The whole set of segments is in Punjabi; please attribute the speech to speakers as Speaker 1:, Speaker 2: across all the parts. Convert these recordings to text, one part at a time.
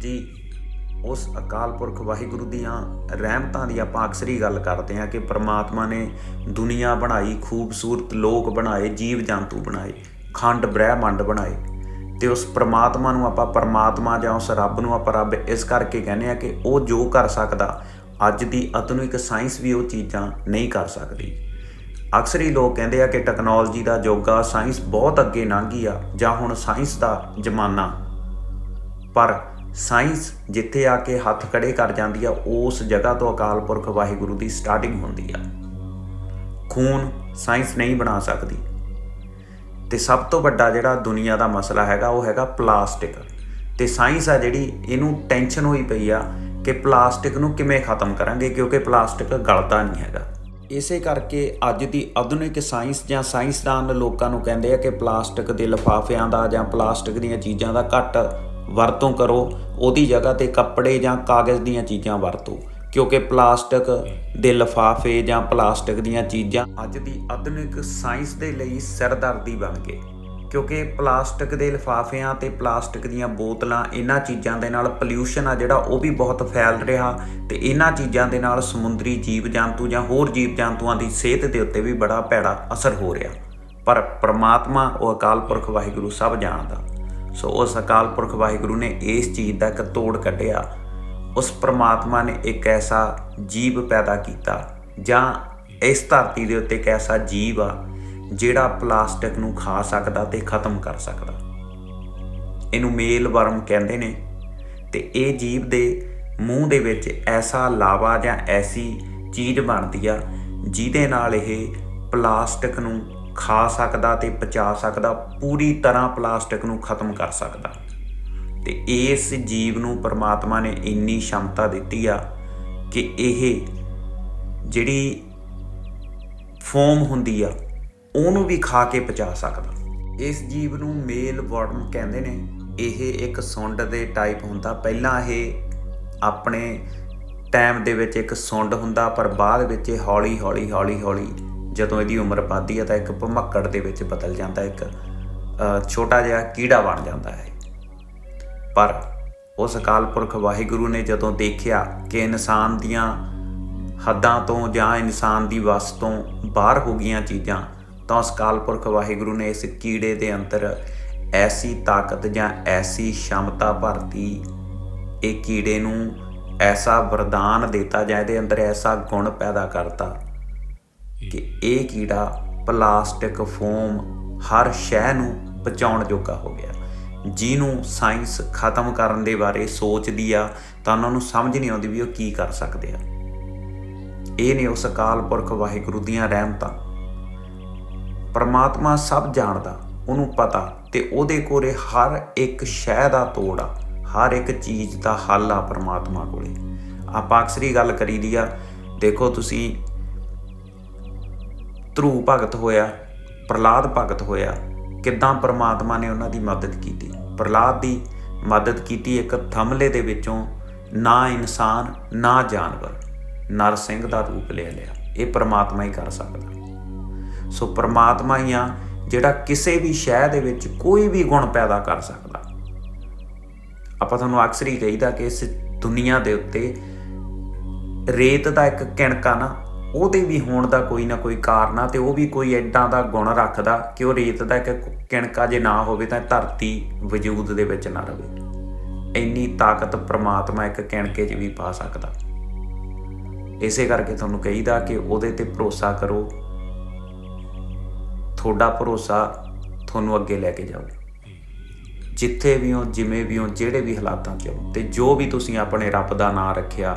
Speaker 1: ਜੀ, ਉਸ ਅਕਾਲ ਪੁਰਖ ਵਾਹਿਗੁਰੂ ਦੀਆਂ ਰਹਿਮਤਾਂ ਦੀ ਆਪਾਂ ਅਕਸਰ ਹੀ ਗੱਲ ਕਰਦੇ ਹਾਂ ਕਿ ਪ੍ਰਮਾਤਮਾ ਨੇ ਦੁਨੀਆ ਬਣਾਈ, ਖੂਬਸੂਰਤ ਲੋਕ ਬਣਾਏ, ਜੀਵ ਜੰਤੂ ਬਣਾਏ, ਖੰਡ ਬ੍ਰਹਿਮੰਡ ਬਣਾਏ ਤੇ ਉਸ ਪ੍ਰਮਾਤਮਾ ਨੂੰ ਆਪਾਂ ਪ੍ਰਮਾਤਮਾ ਜਾਂ ਉਸ ਰੱਬ ਨੂੰ ਆਪਾਂ ਰੱਬ ਇਸ ਕਰਕੇ ਕਹਿੰਦੇ ਆ ਕਿ ਉਹ ਜੋ ਕਰ ਸਕਦਾ, ਅੱਜ ਦੀ ਆਧੁਨਿਕ ਸਾਇੰਸ ਵੀ ਉਹ ਚੀਜ਼ਾਂ ਨਹੀਂ ਕਰ ਸਕਦੀ। ਅਕਸਰ ਹੀ ਲੋਕ ਕਹਿੰਦੇ ਆ ਕਿ ਟੈਕਨੋਲੋਜੀ ਦਾ ਯੋਗਾ ਸਾਇੰਸ ਬਹੁਤ ਅੱਗੇ ਲੰਘ ਗਈ ਆ ਜਾਂ ਹੁਣ ਸਾਇੰਸ ਦਾ ਜ਼ਮਾਨਾ। ਪਰ ਸਾਇੰਸ ਜਿੱਥੇ ਆ ਕੇ ਹੱਥ ਖੜੇ ਕਰ ਜਾਂਦੀ ਆ, ਉਸ ਜਗ੍ਹਾ ਤੋਂ ਅਕਾਲ ਪੁਰਖ ਵਾਹਿਗੁਰੂ ਦੀ ਸਟਾਰਟਿੰਗ ਹੁੰਦੀ ਆ। ਖੂਨ ਸਾਇੰਸ ਨਹੀਂ ਬਣਾ ਸਕਦੀ। ਤੇ ਸਭ ਤੋਂ ਵੱਡਾ ਜਿਹੜਾ ਦੁਨੀਆ ਦਾ ਮਸਲਾ ਹੈਗਾ, ਉਹ ਹੈਗਾ ਪਲਾਸਟਿਕ। ਤੇ ਸਾਇੰਸ ਆ ਜਿਹੜੀ, ਇਹਨੂੰ ਟੈਨਸ਼ਨ ਹੋਈ ਪਈ ਆ ਕਿ ਪਲਾਸਟਿਕ ਨੂੰ ਕਿਵੇਂ ਖਤਮ ਕਰਾਂਗੇ, ਕਿਉਂਕਿ ਪਲਾਸਟਿਕ ਗਲਦਾ ਨਹੀਂ ਹੈਗਾ। ਇਸੇ ਕਰਕੇ ਅੱਜ ਦੀ ਆਧੁਨਿਕ ਸਾਇੰਸ ਜਾਂ ਸਾਇੰਸਦਾਨ ਲੋਕਾਂ ਨੂੰ ਕਹਿੰਦੇ ਆ ਕਿ ਪਲਾਸਟਿਕ ਦੇ ਲਿਫਾਫਿਆਂ ਦਾ ਜਾਂ ਪਲਾਸਟਿਕ ਦੀਆਂ ਚੀਜ਼ਾਂ ਦਾ ਘੱਟ ਵਰਤੋਂ ਕਰੋ, ਉਹਦੀ ਜਗ੍ਹਾ ਤੇ ਕੱਪੜੇ ਜਾਂ ਕਾਗਜ਼ ਦੀਆਂ ਚੀਜ਼ਾਂ ਵਰਤੋ, ਕਿਉਂਕਿ ਪਲਾਸਟਿਕ ਦੇ ਲਿਫਾਫੇ ਜਾਂ ਪਲਾਸਟਿਕ ਦੀਆਂ ਚੀਜ਼ਾਂ ਅੱਜ ਦੀ ਆਧੁਨਿਕ ਸਾਇੰਸ ਦੇ ਲਈ ਸਿਰਦਰਦੀ ਬਣ ਗਏ, ਕਿਉਂਕਿ ਪਲਾਸਟਿਕ ਦੇ ਲਿਫਾਫਿਆਂ ਤੇ ਪਲਾਸਟਿਕ ਦੀਆਂ ਬੋਤਲਾਂ ਇਹਨਾਂ ਚੀਜ਼ਾਂ ਦੇ ਨਾਲ ਪੋਲਿਊਸ਼ਨ ਆ ਜਿਹੜਾ ਉਹ ਵੀ ਬਹੁਤ ਫੈਲ ਰਿਹਾ ਤੇ ਇਹਨਾਂ ਚੀਜ਼ਾਂ ਦੇ ਨਾਲ ਸਮੁੰਦਰੀ ਜੀਵ ਜੰਤੂ ਜਾਂ ਹੋਰ ਜੀਵ ਜੰਤੂਆਂ ਦੀ ਸਿਹਤ ਦੇ ਉੱਤੇ ਵੀ ਬੜਾ ਭੈੜਾ ਅਸਰ ਹੋ ਰਿਹਾ। ਪਰ ਪ੍ਰਮਾਤਮਾ, ਉਹ ਅਕਾਲ ਪੁਰਖ ਵਾਹਿਗੁਰੂ ਸਭ ਜਾਣਦਾ। ਸੋ ਉਸ ਅਕਾਲ ਪੁਰਖ ਵਾਹਿਗੁਰੂ ਨੇ ਇਸ ਚੀਜ਼ ਦਾ ਇੱਕ ਤੋੜ ਕੱਢਿਆ। ਉਸ ਪ੍ਰਮਾਤਮਾ ਨੇ ਇੱਕ ਐਸਾ ਜੀਵ ਪੈਦਾ ਕੀਤਾ ਜਾਂ ਇਸ ਧਰਤੀ ਦੇ ਉੱਤੇ ਇੱਕ ਐਸਾ ਜੀਵ ਆ ਜਿਹੜਾ ਪਲਾਸਟਿਕ ਨੂੰ ਖਾ ਸਕਦਾ ਤੇ ਖਤਮ ਕਰ ਸਕਦਾ। ਇਹਨੂੰ ਮੇਲ ਵਰਮ ਕਹਿੰਦੇ ਨੇ ਤੇ ਇਹ ਜੀਵ ਦੇ ਮੂੰਹ ਦੇ ਵਿੱਚ ਐਸਾ ਲਾਵਾ ਜਾਂ ਐਸੀ ਚੀਜ਼ ਬਣਦੀ ਆ ਜਿਹਦੇ ਨਾਲ ਇਹ ਪਲਾਸਟਿਕ ਨੂੰ ਖਾ ਸਕਦਾ ਤੇ ਪਚਾ ਸਕਦਾ, ਪੂਰੀ ਤਰ੍ਹਾਂ ਪਲਾਸਟਿਕ ਨੂੰ ਖਤਮ ਕਰ ਸਕਦਾ। ਤੇ ਇਸ ਜੀਵ ਨੂੰ ਪਰਮਾਤਮਾ ਨੇ ਇੰਨੀ ਸ਼ਮਤਾ ਦਿੱਤੀ ਆ ਕਿ ਇਹ ਜਿਹੜੀ ਫੋਮ ਹੁੰਦੀ ਆ, ਉਹਨੂੰ ਵੀ ਖਾ ਕੇ ਪਚਾ ਸਕਦਾ। ਇਸ ਜੀਵ ਨੂੰ ਮੇਲ ਵਰਮ ਕਹਿੰਦੇ ਨੇ। ਇਹ ਇੱਕ ਸੁੰਡ ਦੇ ਟਾਈਪ ਹੁੰਦਾ। ਪਹਿਲਾਂ ਇਹ ਆਪਣੇ ਟਾਈਮ ਦੇ ਵਿੱਚ ਇੱਕ ਸੁੰਡ ਹੁੰਦਾ, ਪਰ ਬਾਅਦ ਵਿੱਚ ਇਹ ਹੌਲੀ ਹੌਲੀ ਹੌਲੀ ਹੌਲੀ ਜਦੋਂ ਇਹਦੀ ਉਮਰ ਵੱਧਦੀ ਹੈ ਤਾਂ ਇੱਕ ਭਮੱਕੜ ਦੇ ਵਿੱਚ ਬਦਲ ਜਾਂਦਾ, ਇੱਕ ਛੋਟਾ ਜਿਹਾ ਕੀੜਾ ਬਣ ਜਾਂਦਾ ਹੈ। ਪਰ ਉਸ ਅਕਾਲ ਪੁਰਖ ਵਾਹਿਗੁਰੂ ਨੇ ਜਦੋਂ ਦੇਖਿਆ ਕਿ ਇਨਸਾਨ ਦੀਆਂ ਹੱਦਾਂ ਤੋਂ ਜਾਂ ਇਨਸਾਨ ਦੀ ਵਸ ਤੋਂ ਬਾਹਰ ਹੋ ਗਈਆਂ ਚੀਜ਼ਾਂ, ਤਾਂ ਉਸ ਅਕਾਲ ਪੁਰਖ ਵਾਹਿਗੁਰੂ ਨੇ ਇਸ ਕੀੜੇ ਦੇ ਅੰਦਰ ਐਸੀ ਤਾਕਤ ਜਾਂ ਐਸੀ ਸ਼ਮਤਾ ਭਰਤੀ ਇਹ ਕੀੜੇ ਨੂੰ ਐਸਾ ਵਰਦਾਨ ਦਿੱਤਾ ਜਾਂ ਇਹਦੇ ਅੰਦਰ ਐਸਾ ਗੁਣ ਪੈਦਾ ਕਰਤਾ। ਕਿ ਇਹ ਕੀੜਾ ਪਲਾਸਟਿਕ ਫੋਮ ਹਰ ਸ਼ੈ ਨੂੰ ਬਚਾਉਣ ਜੋਗਾ ਹੋ ਗਿਆ। ਜਿਹਨੂੰ ਸਾਇੰਸ ਖਤਮ ਕਰਨ ਦੇ ਬਾਰੇ ਸੋਚਦੀ ਆ, ਤਾਂ ਉਹਨਾਂ ਨੂੰ ਸਮਝ ਨਹੀਂ ਆਉਂਦੀ ਵੀ ਉਹ ਕੀ ਕਰ ਸਕਦੇ ਆ। ਇਹ ਨੇ ਉਸ ਅਕਾਲ ਪੁਰਖ ਵਾਹਿਗੁਰੂ ਦੀਆਂ ਰਹਿਮਤਾਂ। ਪਰਮਾਤਮਾ ਸਭ ਜਾਣਦਾ, ਉਹਨੂੰ ਪਤਾ ਤੇ ਉਹਦੇ ਕੋਲੇ ਹਰ ਇੱਕ ਸ਼ੈ ਦਾ ਤੋੜ ਆ, ਹਰ ਇੱਕ ਚੀਜ਼ ਦਾ ਹੱਲ ਆ ਪਰਮਾਤਮਾ ਕੋਲੇ। ਆਪਾਂ ਅਕਸਰੀ ਗੱਲ ਕਰੀਦੀ ਆ, ਦੇਖੋ ਤੁਸੀਂ ਧਰੂ ਭਗਤ ਹੋਇਆ ਪ੍ਰਲਾਦ ਭਗਤ ਹੋਇਆ, ਕਿੱਦਾਂ ਪ੍ਰਮਾਤਮਾ ਨੇ ਉਹਨਾਂ ਦੀ ਮਦਦ ਕੀਤੀ? ਪ੍ਰਲਾਦ ਦੀ ਮਦਦ ਕੀਤੀ ਇੱਕ ਥਮਲੇ ਦੇ ਵਿੱਚੋਂ ਨਾ ਇਨਸਾਨ, ਨਾ ਜਾਨਵਰ, ਨਰ ਸਿੰਘ ਦਾ ਰੂਪ ਲੈ ਲਿਆ। ਇਹ ਪ੍ਰਮਾਤਮਾ ਹੀ ਕਰ ਸਕਦਾ। ਸੋ ਪ੍ਰਮਾਤਮਾ ਹੀ ਆ ਜਿਹੜਾ ਕਿਸੇ ਵੀ ਸ਼ੈ ਦੇ ਵਿੱਚ ਕੋਈ ਵੀ ਗੁਣ ਪੈਦਾ ਕਰ ਸਕਦਾ। ਆਪਾਂ ਤੁਹਾਨੂੰ ਅਕਸਰ ਹੀ ਕਹੀਦਾ ਕਿ ਇਸ ਦੁਨੀਆ ਦੇ ਉੱਤੇ ਰੇਤ ਦਾ ਇੱਕ ਕਿਣਕਾ ਨਾ ਉਹਦੇ ਵੀ ਹੋਣ ਦਾ ਕੋਈ ਨਾ ਕੋਈ ਕਾਰਨ ਆ ਤੇ ਉਹ ਵੀ ਕੋਈ ਐਡਾ ਦਾ ਗੁਣ ਰੱਖਦਾ ਕਿ ਉਹ ਰੇਤ ਦਾ ਇੱਕ ਕਿਣਕਾ ਜੇ ਨਾ ਹੋਵੇ ਤਾਂ ਧਰਤੀ ਵਜੂਦ ਦੇ ਵਿੱਚ ਨਾ ਰਵੇ। ਇੰਨੀ ਤਾਕਤ ਪ੍ਰਮਾਤਮਾ ਇੱਕ ਕਿਣਕੇ 'ਚ ਵੀ ਪਾ ਸਕਦਾ। ਇਸੇ ਕਰਕੇ ਤੁਹਾਨੂੰ ਕਹੀਦਾ ਕਿ ਉਹਦੇ ਤੇ ਭਰੋਸਾ ਕਰੋ। ਤੁਹਾਡਾ ਭਰੋਸਾ ਤੁਹਾਨੂੰ ਅੱਗੇ ਲੈ ਕੇ ਜਾਊ। ਜਿੱਥੇ ਵੀ ਹੋ, ਜਿਵੇਂ ਵੀ ਹੋ, ਜਿਹੜੇ ਵੀ ਹਾਲਾਤਾਂ 'ਚ ਹੋ ਤੇ ਜੋ ਵੀ ਤੁਸੀਂ ਆਪਣੇ ਰੱਬ ਦਾ ਨਾਮ ਰੱਖਿਆ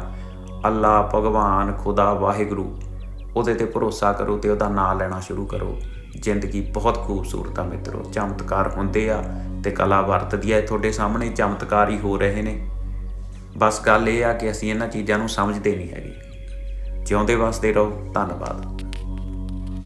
Speaker 1: ਅੱਲਾ ਭਗਵਾਨ, ਖੁਦਾ, ਵਾਹਿਗੁਰੂ ਉਹਦੇ ਤੇ ਭਰੋਸਾ ਕਰੋ ਤੇ ਉਹਦਾ ਨਾਮ ਲੈਣਾ ਸ਼ੁਰੂ ਕਰੋ। ਜ਼ਿੰਦਗੀ ਬਹੁਤ ਖੂਬਸੂਰਤ ਆ ਮਿੱਤਰੋ, ਚਮਤਕਾਰ ਹੁੰਦੇ ਆ ਤੇ ਕਲਾ ਵਰਤਦੀ ਆ ਤੁਹਾਡੇ ਸਾਹਮਣੇ, ਚਮਤਕਾਰ ਹੀ ਹੋ ਰਹੇ ਨੇ। ਬਸ ਗੱਲ ਇਹ ਆ ਕਿ ਅਸੀਂ ਇਹਨਾਂ ਚੀਜ਼ਾਂ ਨੂੰ ਸਮਝਦੇ ਨਹੀਂ ਹੈਗੇ। ਜਿਉਂਦੇ ਵਸਦੇ ਰਹੋ, ਧੰਨਵਾਦ।